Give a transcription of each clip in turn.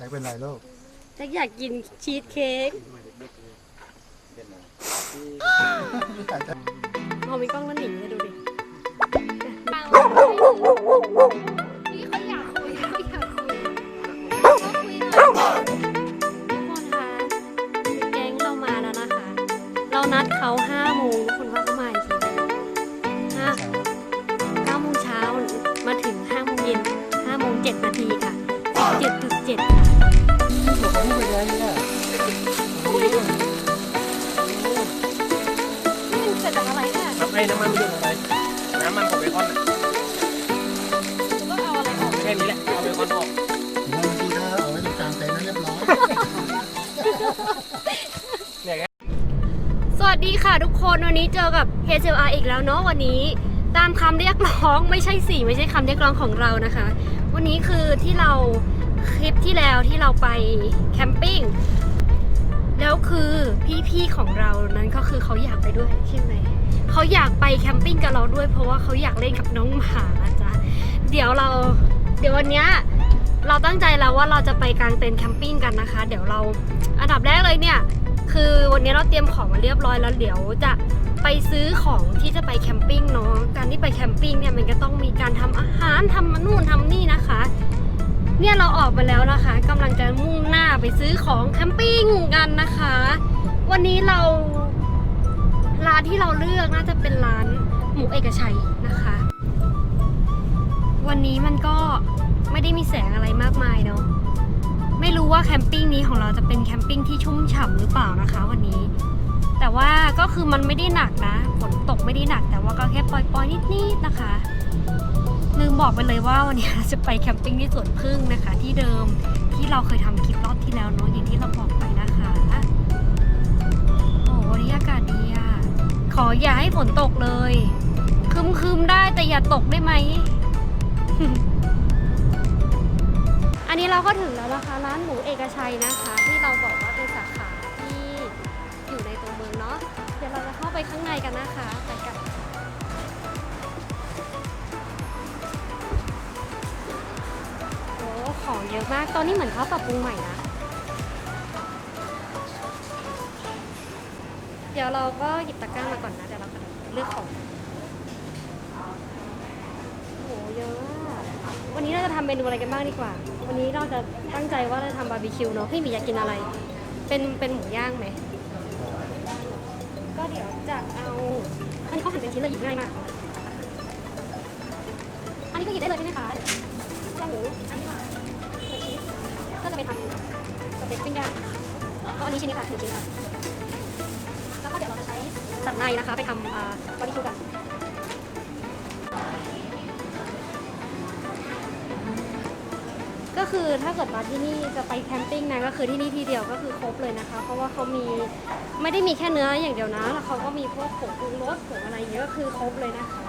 แจ็คเป็นไรลูกแจ็คอยากกินชีสเค้กพอมีกล้องแล้วหนีเลยดูดินี่เขาอยากคุยเขาอยากคุยเขาคุยเลยทุกคนคะแก๊งเรามาแล้วนะคะ เรานัดเขาห้าโมงทุกคนว่าเขามาอีกทีห้าเก้าโมงเช้ามาถึงห้าโมงเย็นห้าโมงเจ็ดนาทีค่ะเจ็ดจุดเจ็ดค่ะ อ้น้ำมันมันหยดลงไปน้ำมันของเบคอนอะก็เอาอะไรออกแค่นี้แหละเอาเบคอนออกบางทีถ้าเอาไว้ตรงกลางเต็นท์นั้นเรียบร้อยสวัสดีค่ะทุกคนวันนี้เจอกับ HLR อีกแล้วเนาะวันนี้ ตามคำเรียกร้องไม่ใช่สิไม่ใช่คำเรียกร้องของเรานะคะ วันนี้คือที่เราคลิปที่แล้วที่เราไปแคมปิ้งแล้วคือพี่ๆของเรานั้นก็คือเขาอยากไปด้วยใช่ไหม เขาอยากไปแคมปิ้งกับเราด้วย เพราะว่าเขาอยากเล่นกับน้องหมาจ้ะเดี๋ยวเราเดี๋ยววันเนี้ยเราตั้งใจแล้วว่าเราจะไปกางเต็นท์แคมปิ้งกันนะคะ เดี๋ยวเราอันดับแรกเลยเนี่ย คือวันนี้เราเตรียมของมาเรียบร้อยแล้วเดี๋ยวจะไปซื้อของที่จะไปแคมปิ้งเนาะการที่ไปแคมปิ้งเนี่ยมันก็ต้องมีการทำอาหารทำนู่นทำนี่นะคะ เนี่ยเราออกมาแล้วนะคะกำลังจะมุ่งหน้าไปซื้อของแคมปิ้งกันนะคะ วันนี้เรา ร้านที่เราเลือกน่าจะเป็นร้านหมูเอกชัยนะคะ วันนี้มันก็ไม่ได้มีแสงอะไรมากมายเนาะไม่รู้ว่าแคมปิ้งนี้ของเราจะเป็นแคมปิ้งที่ชุ่มฉ่ำหรือเปล่านะคะวันนี้ แต่ว่าก็คือมันไม่ได้หนักนะฝนตกไม่ได้หนัก แต่ว่าก็แค่ปล่อยๆนิดๆนะคะลืมบอกไปเลยว่าวันนี้จะไปแคมปิ้งที่สวนพึ่งนะคะ ที่เดิมที่เราเคยทำคลิปรอบที่แล้วเนาะอย่างที่เราบอกไปนะคะโอ้วันนี้อากาศดีอะ ขออย่าให้ฝนตกเลยคึมๆได้แต่อย่าตกได้ไหม อันนี้เราก็ถึงแล้วนะคะ ร้านหมูเอกชัยนะคะ ที่เราบอกว่าเป็นสาขาที่อยู่ในตัวเมืองเนาะ เดี๋ยวเราจะเข้าไปข้างในกันนะคะไปกันโอ้ของเยอะมาก ตอนนี้เหมือนเขาปรับปรุงใหม่นะ ดี๋ยวเราก็หยิบตะกร้ามาก่อนนะ เดี๋ยวเราเลือกของโหเยอะวันนี้เราจะทำเมนูอะไรกันบ้างดีกว่า วันนี้เราจะตั้งใจว่าเราจะทำบาร์บีคิวเนาะพี่หมีอยากกินอะไร เป็นเป็นหมูย่างไหม ก็เดี๋ยวจะเอา อันนี้เขาหั่นเป็นชิ้นเลยหยิบง่ายมาก อันนี้ก็หยิบได้เลยใช่ไหมคะย่างหมูอันนี้มาก็จะไปทำสเต็กปิ้งย่างก็อันนี้ชิ้นนี้ค่ะหนึ่งชิ้นค่ะ สันในนะคะ ไปทำบาร์บีคิวกันก็คือถ้าเกิดมาที่นี่จะไปแคมปิ้งนะก็คือที่นี่ที่เดียวก็คือครบเลยนะคะ เพราะว่าเขามีไม่ได้มีแค่เนื้ออย่างเดียวนะแล้วเขาก็มีพวกผงปรุงรสผงอะไรอย่างเงี้ยก็คือครบเลยนะคะ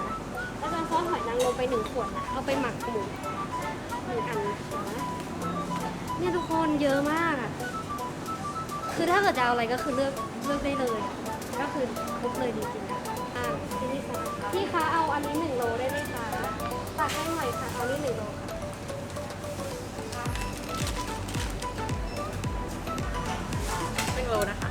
แล้วก็ซอสหอยนางรมไปหนึ่งขวดนะเอาไปหมักหมูหนึ่งอันนะเนี่ยทุกคนเยอะมากอะคือถ้าเกิดจะเอาอะไรก็คือเลือกเลือกได้เลย ก็คือครบเลยจริงๆนะอ่าที่นี่ค่ะพี่คะเอาอันนี้หนึ่งโลได้ไหมคะตักให้หน่อยค่ะเอานี่หนึ่งโลค่ะเป็นโลนะคะ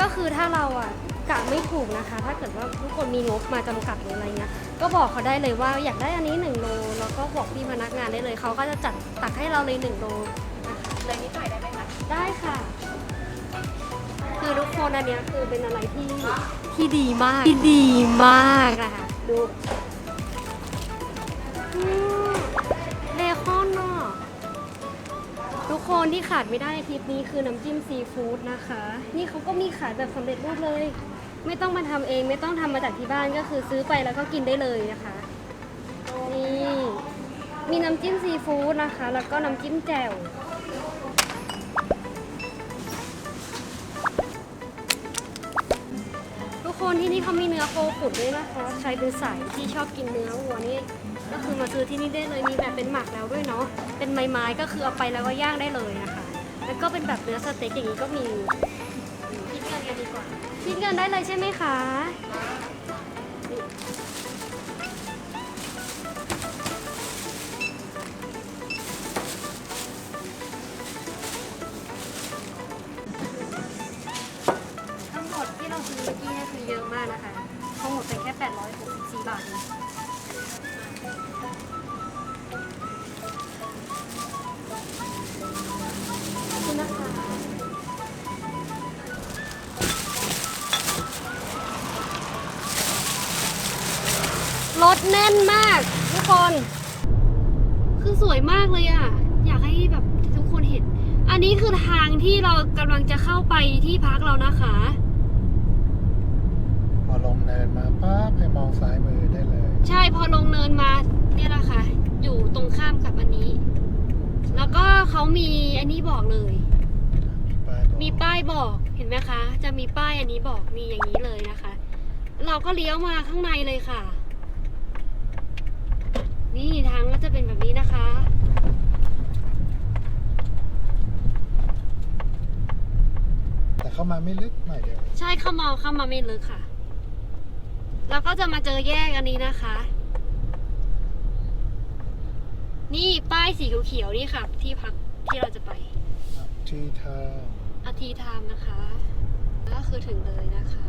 ก็คือถ้าเราอะกะไม่ถูกนะคะ ถ้าเกิดว่าทุกคนมีงบมาจำกัดหรืออะไรเงี้ย ก็บอกเขาได้เลยว่าอยากได้อันนี้1โล แล้วก็บอกพี่พนักงานได้เลย เขาก็จะจัดตักให้เราเลย1โลนะคะ เลยนิดหน่อย ได้ไหมคะได้ค่ะ คือทุกคนอันเนี้ยคือเป็นอะไรที่ที่ดีมาก ที่ดีมากนะคะดูอืมเบคอนเนาะทุกคนที่ขาดไม่ได้ในคลิปนี้คือน้ำจิ้มซีฟู้ดนะคะ นี่เขาก็มีขายแบบสำเร็จรูปเลย ไม่ต้องมาทำเอง ไม่ต้องทำมาจากที่บ้านก็คือซื้อไปแล้วก็กินได้เลยนะคะ นี่ มีน้ำจิ้มซีฟู้ดนะคะ แล้วก็น้ำจิ้มแจ่ว ที่นี่เขามีเนื้อโคขุดด้วยนะคะ ใครเป็นสายที่ชอบกินเนื้อวัวนี่ก็คือมาซื้อที่นี่ได้เลย มีแบบเป็นหมักแล้วด้วยเนาะ เป็นไม้ๆก็คือเอาไปแล้วก็ย่างได้เลยนะคะ แล้วก็เป็นแบบเนื้อสเต็กอย่างนี้ก็มี คิดเงินกันดีกว่า คิดเงินได้เลยใช่ไหมคะ เยอะมากนะคะทั้งหมดเป็นแค่ 864 บาทเองขอบคุณนะคะรถแน่นมากทุกคน คือสวยมากเลยอะ่ะ อยากให้แบบทุกคนเห็น อันนี้คือทางที่เรากำลังจะเข้าไปที่พักเรานะคะ ปั๊บให้มองซ้ายมือได้เลย ใช่พอลงเนินมาเนี่ยแหละค่ะ อยู่ตรงข้ามกับอันนี้ แล้วก็เขามีอันนี้บอกเลย มีป้ายบอกมีป้ายบอกเห็นไหมคะ จะมีป้ายอันนี้บอกมีอย่างนี้เลยนะคะ เราก็เลี้ยวมาข้างในเลยค่ะ นี่ทางก็จะเป็นแบบนี้นะคะ แต่เข้ามาไม่ลึกหน่อยเดียว ใช่เข้ามาเข้ามาไม่ลึกค่ะ เราก็จะมาเจอแยกอันนี้นะคะ นี่ป้ายสีเขียวๆนี่ค่ะ ที่พักที่เราจะไป ที่ท่าอาทีไทม์นะคะ ก็คือถึงเลยนะคะ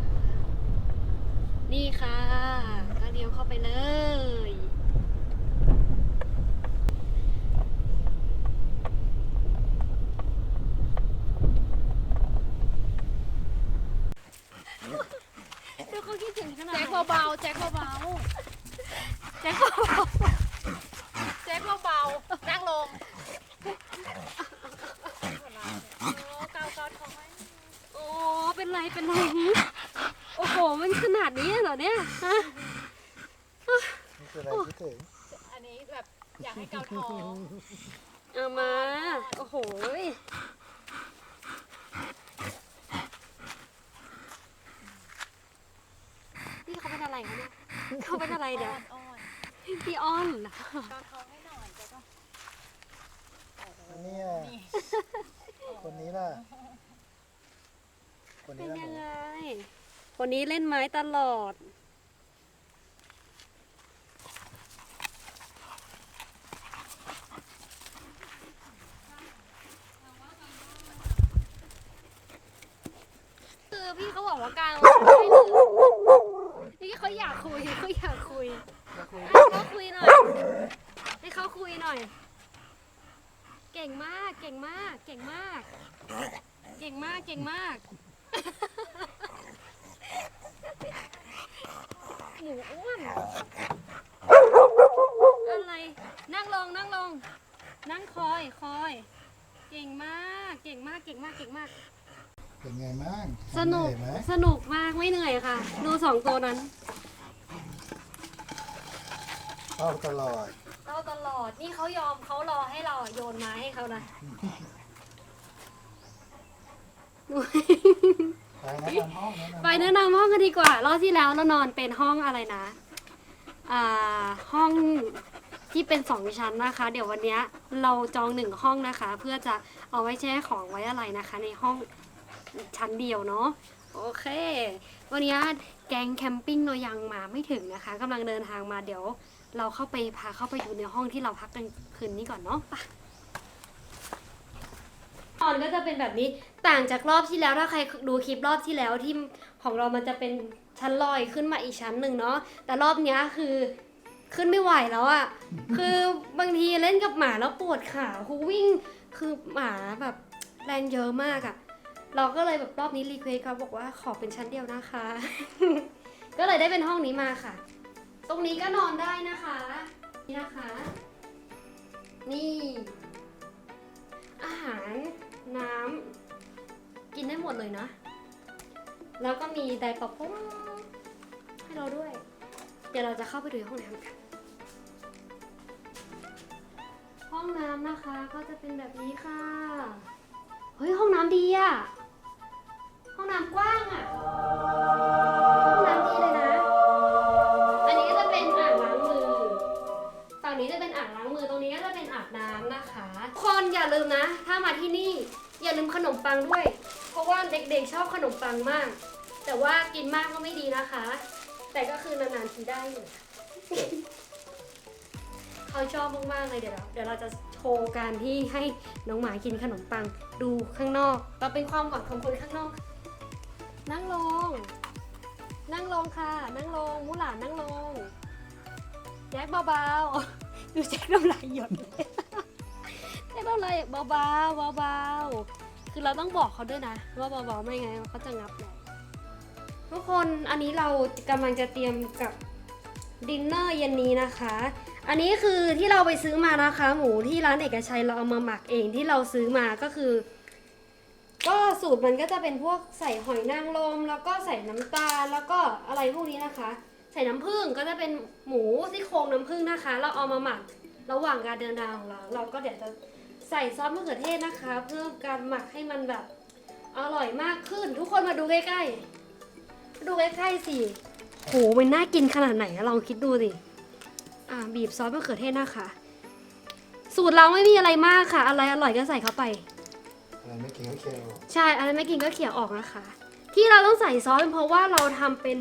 นี่ค่ะ ก็เลี้ยวเข้าไปเลย ดูเขาคิดถึงขนาด แจ็ค ไหน เบาๆแจ็คเบาแจ็คเบาๆแจ็คเบาๆนั่งลงเกาเกาท้องไว้ๆโอ้เป็นไรเป็นไรหึโอ้โหมันขนาดนี้เหรอเนี่ยฮะนี่คืออะไรคิดถึงอันนี้แบบอยากให้เกาท้องเอามา โอ้โหยนี่เขาเป็นอะไรคะเนี่ยเขาเป็น อะไรเนี่ยอ่อนพี่อ้อนๆเกาท้องให้หน่อยจะต้องอันเนี้ยคนนี้ล่ะ คนเป็นี้นล่ะหยันูงไงคนนี้เล่นไม้ตลอด คือพี่เขาบอกว่ากลางวันไม่เลยนี่เขาอยากคุยเขาอยากคุย ให้เขาคุยหน่อย ให้เขาคุยหน่อย เก่งมาก เก่งมาก เก่งมาก เก่งมากเก่งมาก หมูอ้วน อะไร นั่งลงนั่งลง นั่งคอยคอย เก่งมาก เก่งมาก เก่งมาก เก่งมาก เป็นไงบ้างสนุก เหอยไหมสนุกมาก ไม่เหนื่อยค่ะ ดูสองตัวนั้นเข้าตลอด เราตลอด นี่เขายอมเขารอให้เราโยนไม้ให้เขานะ ไปแนะนำห้องแนะนำไปแนะนำห้องกันดีกว่ารอบที่แล้วเรานอนเป็นห้องอะไรนะ อ่า ห้องที่เป็นสองชั้นนะคะ เดี๋ยววันเนี้ยเราจองหนึ่งห้องนะคะ เพื่อจะเอาไว้แช่ของไว้อะไรนะคะ ในห้องชั้นเดียวเนาะโอเค วันนี้แกงแคมปิ้งเรายังมาไม่ถึงนะคะกำลังเดินทางมาเดี๋ยว เราเข้าไปพาเข้าไปดูในห้องที่เราพักกันคืนนี้ก่อนเนาะไป อนก็จะเป็นแบบนี้ต่างจากรอบที่แล้วถ้าใครดูคลิปรอบที่แล้วที่ของเรามันจะเป็นชั้นลอยขึ้นมาอีกชั้นหนึ่งเนาะแต่รอบเนี้ยคือขึ้นไม่ไหวแล้วอะ่ะ คือบางทีเล่นกับหมาแล้วปวดขาคือวิ่งคือหมาแบบแรงเยอะมากอะ่ะ เราก็เลยแบบรอบนี้รีเควสเขาบอกว่าขอเป็นชั้นเดียวนะคะ ก็เลยได้เป็นห้องนี้มาค่ะ ตรงนี้ก็นอนได้นะคะ นี่นะคะ นี่ อาหาร น้ำกินได้หมดเลยนะ แล้วก็มีไดร์ปะปุ้งให้เราด้วย เดี๋ยวเราจะเข้าไปดูห้องน้ำกัน ห้องน้ำนะคะก็จะเป็นแบบนี้ค่ะ เฮ้ยห้องน้ำดีอะห้องน้ำกว้างอะห้องน้ำดีเลยนะ อันนี้ก็จะเป็นอ่างล้างมือ ฝั่งนี้จะเป็นอ่างล้างมือ ตรงนี้ก็จะเป็นอาบน้ำนะคะคนอย่าลืมนะ ถ้ามาที่นี่ ลืมขนมปังด้วย เพราะว่าเด็กๆชอบขนมปังมาก แต่ว่ากินมากก็ไม่ดีนะคะ แต่ก็คือนานๆทีได้อยู่เขาชอบมากๆเลยเดี๋ยวเราเดี๋ยวเราจะโชว์การที่ให้น้องหมากินขนมปังดูข้างนอกเราเป็นความหวังของคนข้างนอก นั่งลง นั่งลงค่ะ นั่งลงมูหลานนั่งลงแจ็คเบาๆดูแจ็คน้ำลายหยดแจ็คน้ำลายเบาๆเบาๆ คือเราต้องบอกเขาด้วยนะ ว่าเบาๆไม่งั้นเขาจะงับเราทุกคนอันนี้เรากำลังจะเตรียมกับดินเนอร์เย็นนี้นะคะ อันนี้คือที่เราไปซื้อมานะคะ หมูที่ร้านเอกชัยเราเอามาหมักเองที่เราซื้อมาก็คือ ก็สูตรมันก็จะเป็นพวกใส่หอยนางรมแล้วก็ใส่น้ำตาลแล้วก็อะไรพวกนี้นะคะ ใส่น้ำผึ้งก็จะเป็นหมูซี่โครงน้ำผึ้งนะคะ เราเอามาหมักระหว่างการเดินทางของเรา เราก็เดี๋ยวจะ ส่ซอสมะเขือเทศนะคะ เพื่อการหมักให้มันแบบอร่อยมากขึ้น ทุกคนมาดูใกล้ๆมาดูใกล้ๆสิโหมันน่ากินขนาดไหนอะลองคิดดูสิอ่าบีบซอสมะเขือเทศนะคะ สูตรเราไม่มีอะไรมากค่ะ อะไรอร่อยก็ใส่เข้าไป อะไรไม่กินก็เคี่ยวใช่อะไรไม่กินก็เขี่ยออกนะคะ ที่เราต้องใส่ซอสเป็นเพราะว่าเราทำเป็น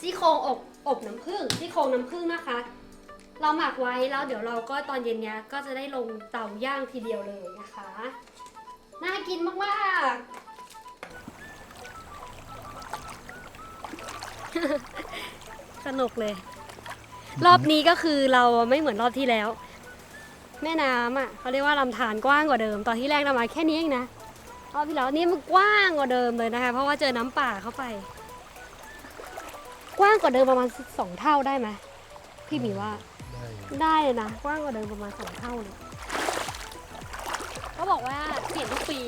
ซี่โครงอบอบน้ำผึ้งซี่โครงน้ำผึ้งนะคะ เราหมักไว้แล้วเดี๋ยวเราก็ตอนเย็นเนี้ยก็จะได้ลงเตาย่างทีเดียวเลยนะคะ น่ากินมากๆ สนุกเลย รอบนี้ก็คือเราไม่เหมือนรอบที่แล้ว แม่น้ำอะเขาเรียกว่าลำธารกว้างกว่าเดิม ตอนที่แรกเรามาแค่นี้เองนะรอบที่แล้วนี่มันกว้างกว่าเดิมเลยนะคะ เพราะว่าเจอน้ำป่าเข้าไป กว้างกว่าเดิมประมาณสองเท่าได้ไหมพี่หมีว่า ได้อยู่ได้เลยนะกว้างกว่าเดิมประมาณสองเท่าเลยเขาบอกว่าเปลี่ยนทุกปี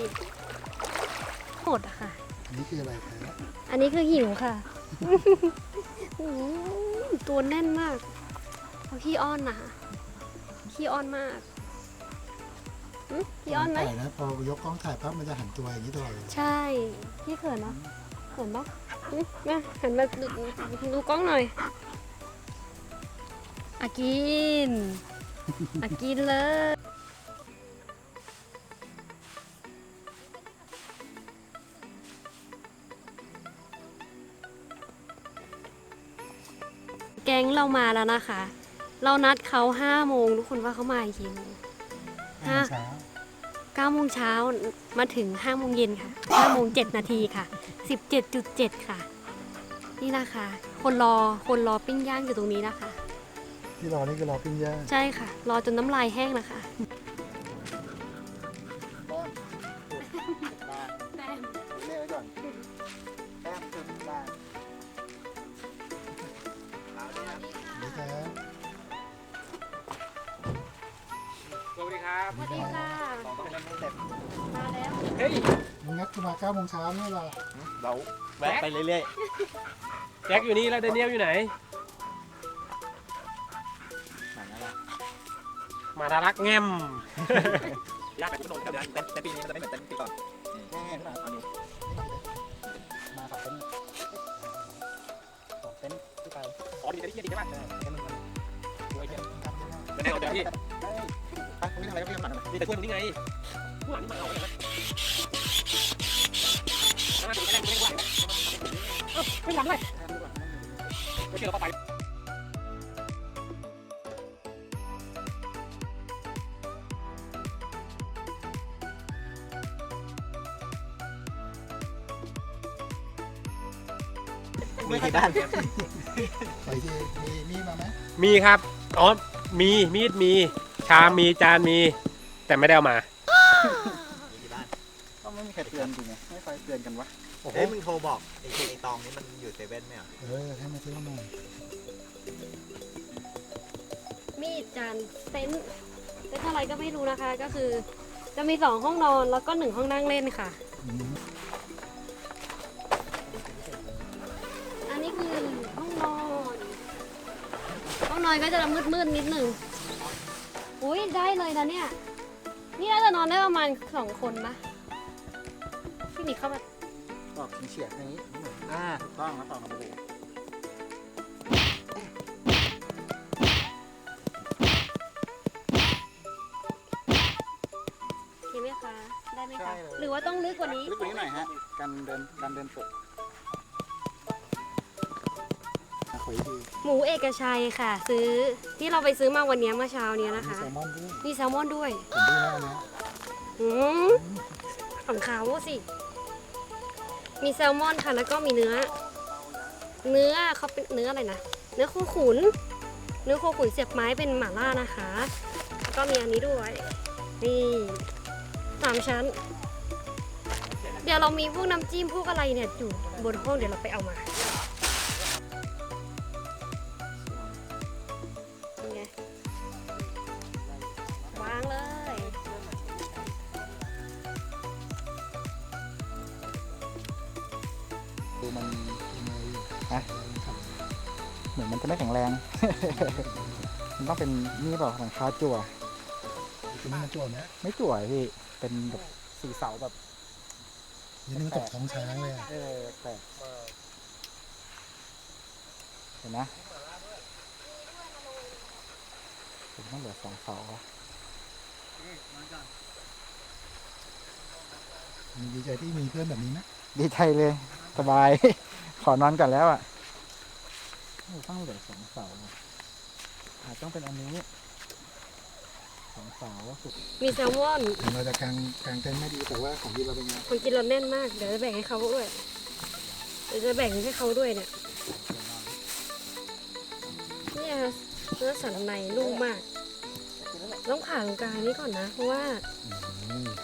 หมดอะค่ะอันนี้คืออะไรคะอันนี้คือหิวค่ะ โอ้โหตัวแน่นมากเขาขี้อ้อนนะขี้อ้อนมากหึขี้อ้อนไหม ถ่ายนะพอยกกล้องถ่ายปั๊บมันจะหันตัวอย่างนี้ตลอดเลยใช่ พี่เขินเนาะเขินปะหึมาหันมาดูดูกล้องหน่อย อากินอากินเลย แก๊งเรามาแล้วนะคะ เรานัดเขาห้าโมงทุกคนว่าเขามาอีกทีโมงห้าฮะเช้าเก้าโมงเช้ามาถึงห้าโมงเย็นค่ะห้าโมงเจ็ดนาทีค่ะสิบเจ็ดจุดเจ็ดค่ะ นี่นะคะ คนรอคนรอปิ้งย่างอยู่ตรงนี้นะคะ ที่รอนี่คือรอปิ้งย่างใช่ค่ะ รอจนน้ำลายแห้งนะคะแต้มเรียกไว้ก่อนแต้มคือบ้านนี่ครับสวัสดีครับ สวัสดีค่ะ มาแล้ว เฮ้ย มึงนัดกูมาเก้าโมงเช้านี่เหรอเราแวะไปเรื่อยแจ็คอยู่นี่แล้วเดนเนียลอยู่ไหน ๆ มาดารักแง้มยากแบบคุณโดนแต่แต่แต่ปีนี้มันจะไม่เหมือนแต่ปีก่อนแน่ๆอันนี้มาสองเต็นสองเต็นที่ไปอ๋อดีแต่ที่ดีใช่ป่ะแค่นั้นโอ้ยเดี๋ยวจำได้ไหมเดี๋ยวเดี๋ยวพี่ไปนี้ทำอะไรก็ไม่ทำหนังมีแต่ช่วยตรงนี้ไงผู้หลังนี่มาเอาเลยนะไม่ได้ไม่ไม่ทำเลยไม่เชื่อเราก็ไป มีที่บ้านไปที่มีมีมาไหมมีครับอ๋อมีมีดมี ชามมีจานมี แต่ไม่ได้เอามา มีที่บ้านก็ไม่มีใครเตือนจริงไงไม่ค่อยเตือนกันวะโอ้โห เอ้ยมึงโทรบอกไอ้คือไอ้ตองนี้มันอยู่เซเว่นไหมอะเออให้มาซื้อมาหน่อยมีดจานเต็นท์เต็นท์อะไรก็ไม่รู้นะคะ ก็คือ จะมีสองห้องนอนแล้วก็หนึ่งห้องนั่งเล่นค่ะ อืม องนอนก็จะมืดๆนิดหนึ่งอุ้ยได้เลยนะเนี่ย นี่น่าจะนอนได้ประมาณสองคนนะพี่หมีเข้ามาตอกเฉียงๆอย่างนี้อ่าถูกต้องแล้วตอกมาดูโอเคไหมคะ ได้ไหมคะ หรือว่าต้องลึกกว่านี้ ลึกกว่านี้หน่อยฮะ การเดินการเดินฝึก อะขออีกทีหมูเอกชัยค่ะ ซื้อที่เราไปซื้อมาวันนี้เมื่อเช้าเนี้ยนะมีคะ แซลมอนด้วยมีแซลมอนด้วยผมดูแล้วนะอืมของเขาสิ มีแซลมอนค่ะแล้วก็มีเนื้อ เนื้อเขาเป็นเนื้ออะไรนะ เนื้อโคขุน เนื้อโคขุนเสียบไม้เป็นหม่าล่านะคะแล้วก็มีอันนี้ด้วย นี่สามชั้น เดี๋ยวเรามีพวกน้ำจิ้มพวกอะไรเนี่ยอยู่บนห้องเดี๋ยวเราไปเอามา ต้องเป็นนี่เปล่าหลังคาจั่วตรงนี้มันโจรนะไม่จั่วพี่เป็นแบบสีเสาแบบนี่มันตกท้องช้างเลยอะเออแปลกเห็นนะผมต้องเหลือสองเสาอะมีดีใจที่มีเพื่อนแบบนี้นะดีใจเลย สบาย ขอนอนก่อนแล้วอะโอ้ต้องเหลือสองเสาอะ อาจต้องเป็นอันนี้สองเสาสุดมีแซลมอนถึงเราจะกางกางเต็นท์ไม่ดีแต่ว่าของที่เราเป็นไงคนกินเราแน่นมาก เดี๋ยวจะแบ่งให้เขาด้วย เดี๋ยวจะแบ่งให้เขาด้วยเนี่ย เนี่ยเนื้อสันในนุ่มมาก ต้องผ่าตรงกลางนี้ก่อนนะ เพราะว่า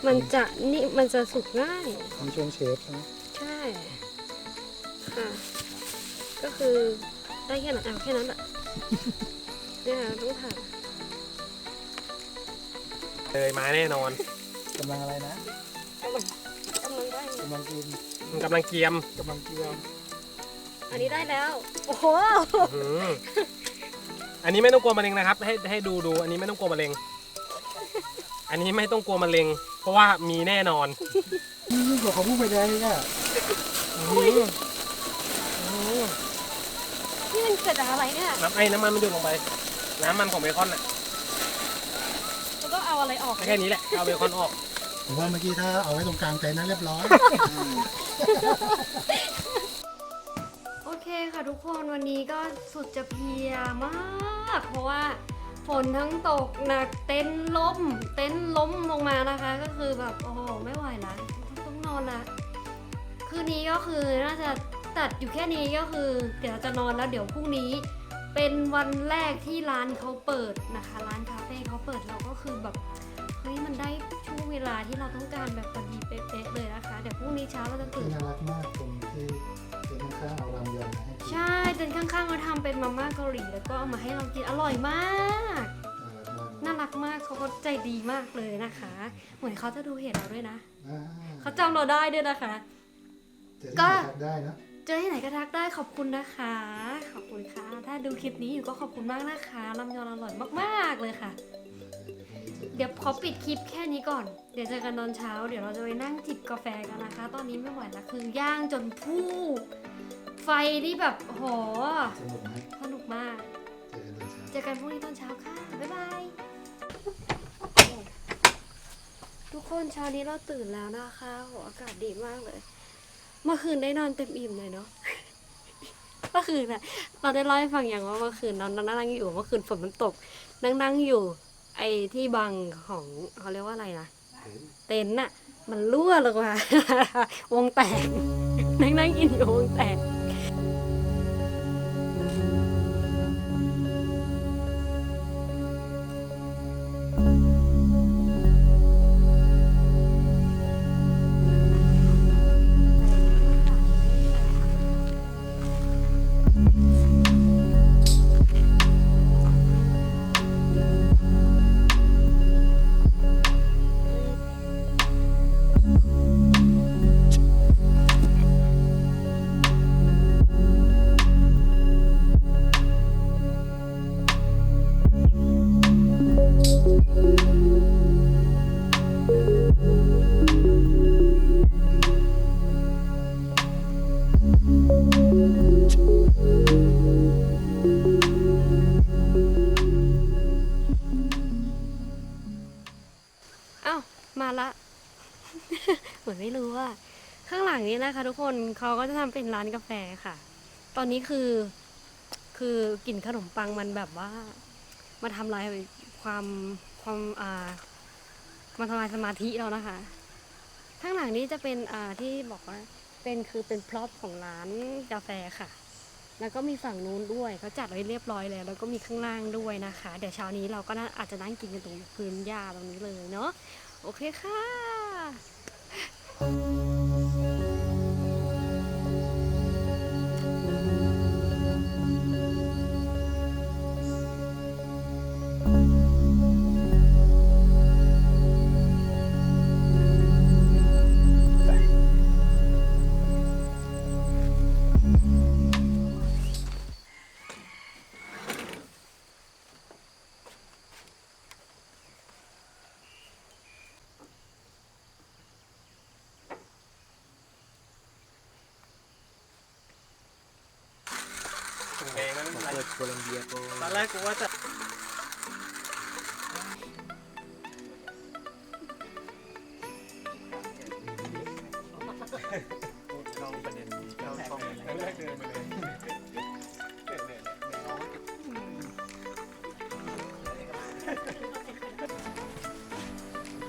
มันจะนี่มันจะสุกง่ายมีช่วงเชฟใช่ไหมใช่ ค่ะ ก็คือได้แค่นั้นเอาแค่นั้นแหละ เนี่ยค่ะต้องผ่าเลยมาแน่นอนกำลังอะไรนะกำลังกำลังได้กำลังกินมันกำลังเกียมกำลังเกลียวอันนี้ได้แล้ว โอ้โห อื้อหืออันนี้ไม่ต้องกลัวมะเร็งนะครับ ให้ให้ดูดู อันนี้ไม่ต้องกลัวมะเร็ง อันนี้ไม่ต้องกลัวมะเร็ง เพราะว่ามีแน่นอนนี่ยิ่งกว่าเขาพูดไปแดงอีกอะนี่มันเกิดจากอะไรเนี่ยน้ำไอ้น้ำมันมันหยดลงไป น้ำมันของเบคอนน่ะมันต้องเอาอะไรออกแค่นี้แหละ เอาเบคอนออก ผมว่าเมื่อกี้ถ้าเอาไว้ตรงกลางเต็นท์นั้นเรียบร้อย โอเคค่ะทุกคนวันนี้ก็สุดจะเพลียมาก เพราะว่าฝนทั้งตกหนักเต็นท์ล้ม เต็นท์ล้มลงมานะคะ ก็คือแบบโอ้โหไม่ไหวละต้องนอนละคืนนี้ก็คือน่าจะตัดอยู่แค่นี้ก็คือ เดี๋ยวจะนอนแล้วเดี๋ยวพรุ่งนี้ เป็นวันแรกที่ร้านเขาเปิดนะคะ ร้านคาเฟ่เขาเปิดเราก็คือแบบเฮ้ยมันได้ช่วงเวลาที่เราต้องการแบบพอดีเป๊ะๆเลยนะคะ เดี๋ยวพรุ่งนี้เช้าเราจะที่ตื่น น่ารักมากตรงที่เป็นข้างๆเอารำยอนมาให้กินใช่เต็นท์ข้างๆเขาทำเป็นมาม่าเกาหลีแล้วก็เอามาให้เรากินอร่อยมาก น่ารักมากน่ารักมากเขาก็ใจดีมากเลยนะคะ เหมือนเขาจะดูเหตุเราด้วยนะ อ่าเขาจำเราได้ด้วยนะคะ เจอที่ก็ไหนทักได้นะ เจอที่ไหนก็ทักได้ขอบคุณนะคะ ขอบคุณค่ะ ถ้าดูคลิปนี้อยู่ก็ขอบคุณมากนะคะลำยอนอร่อยมากๆเลยค่ะ เดี๋ยวขอปิดคลิปแค่นี้ก่อน เดี๋ยวเจอกันตอนเช้า เดี๋ยวเราจะไปนั่งจิบกาแฟกันนะคะ ตอนนี้ไม่ไหวแล้วคือย่างจนพูไฟที่แบบโหสนุกไหมสนุกมากเจอกันตอนเช้าเจอกันพรุ่งนี้ตอนเช้าค่ะ บ๊ายบาย ทุกคนเช้านี้เราตื่นแล้วนะคะโหอากาศดีมากเลย เมื่อคืนได้นอนเต็มอิ่มเลยเนาะเมื่อคืนอะเราได้เล่าให้ฟังอย่างว่าเมื่อคืนนอนนั่งอยู่เมื่อคืนฝนมันตก นั่งนั่งอยู่ ไอ้ที่บังของเขาเรียกว่าอะไรนะเต็นท์น่ะ มันรั่วลงมาวงแตกนั่งนั่งกินอยู่วงแตก งหลังนี้นะคะ ทุกคนเขาก็จะทำเป็นร้านกาแฟค่ะ ตอนนี้คือคือกลิ่นขนมปังมันแบบว่า มาทำลายความความอ่ามาทำลายสมาธิเรานะคะข้างหลังนี้จะเป็นอ่าที่บอกว่าเป็นคือเป็นพร็อพของร้านกาแฟค่ะ แล้วก็มีฝั่งนู้นด้วยเขาจัดไว้เรียบร้อยแล้ว แล้วก็มีข้างล่างด้วยนะคะ เดี๋ยวเช้านี้เราก็น่าอาจจะนั่งกินกันตรงพื้นหญ้าตรงนี้เลยเนาะโอเคค่ะ เปิดโคลัมเบียโกตอนแรกกูว่าจะเข้าประเด็นเข้าช่องแรกเดินไปเลยเดินเลย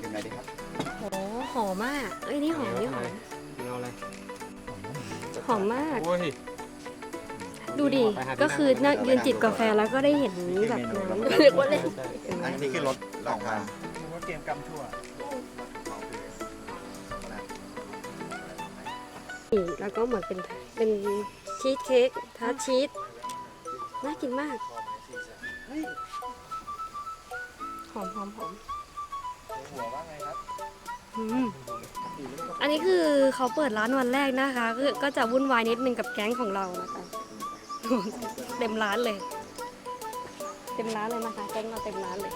ยังไงดีครับโอ้หอมมาก เอ้ยนี่หอมนี่หอม เอาอะไรหอมมาก โอ้ย ดูดิ ก็คือนั่งยืนจิบกาแฟแล้วก็ได้เห็นแบบน้ำเรียกว่าเล่นเห็นไหมอันนี้คือรถของมันนึกว่าเกมกำทั่วนี่แล้วก็เหมือนเป็นเป็นชีสเค้กทาร์ตชีสน่ากินมาก หอมหอมหอมหัวว่าไงครับอืมอันนี้คือเขาเปิดร้านวันแรกนะคะก็ก็จะวุ่นวายนิดนึงกับแก๊งของเรานะคะ เต็มร้านเลย เต็มร้านเลยนะคะแก๊งเราเต็มร้านเลย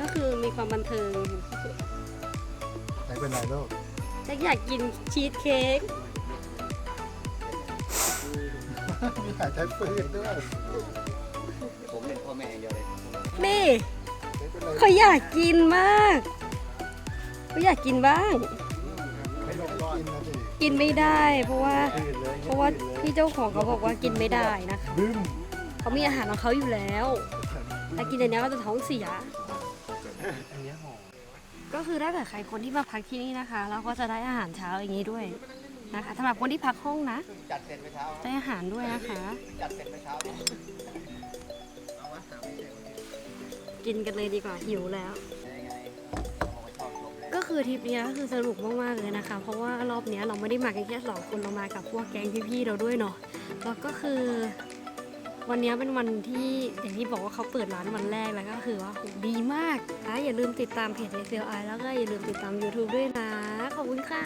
ก็คือมีความบันเทิงไหนเป็นไรลูกแจ็คอยากกินชีสเค้กมีหายใจฟืดด้วย ผมเป็นพ่อแม่อย่างเดียวเลย นี่ไหน เขาอยากกินมากเขาอยากกินบ้าง กินไม่ได้เพราะว่า เพราะว่าพี่เจ้าของเขาบอกว่ากินไม่ได้นะคะเขามีอาหารของเขาอยู่แล้วแต่กินอันนี้ก็จะท้องเสียก็คือถ้าเกิดใครคนที่มาพักที่นี่นะคะ เราก็จะได้อาหารเช้าอย่างนี้ด้วยนะคะสำหรับคนที่พักห้องนะจัดเสร็จไปเช้าได้อาหารด้วยนะคะ กินกันเลยดีกว่าหิวแล้วยังไงผมก็ชอบลมแรงก็คือทริปเนี้ยก็คือสนุกมากๆเลยนะคะ เพราะว่ารอบเนี้ยเราไม่ได้มากันแค่สองคนเรามากับพวกแก๊งพี่ๆเราด้วยเนาะแล้วก็คือวันเนี้ยเป็นวันที่อย่างที่บอกว่าเขาเปิดร้านวันแรกแล้วก็คือว่าโหดีมากนะอย่าลืมติดตามเพจ SLI แล้วก็อย่าลืมติดตาม YouTube ด้วยนะ ขอบคุณค่ะ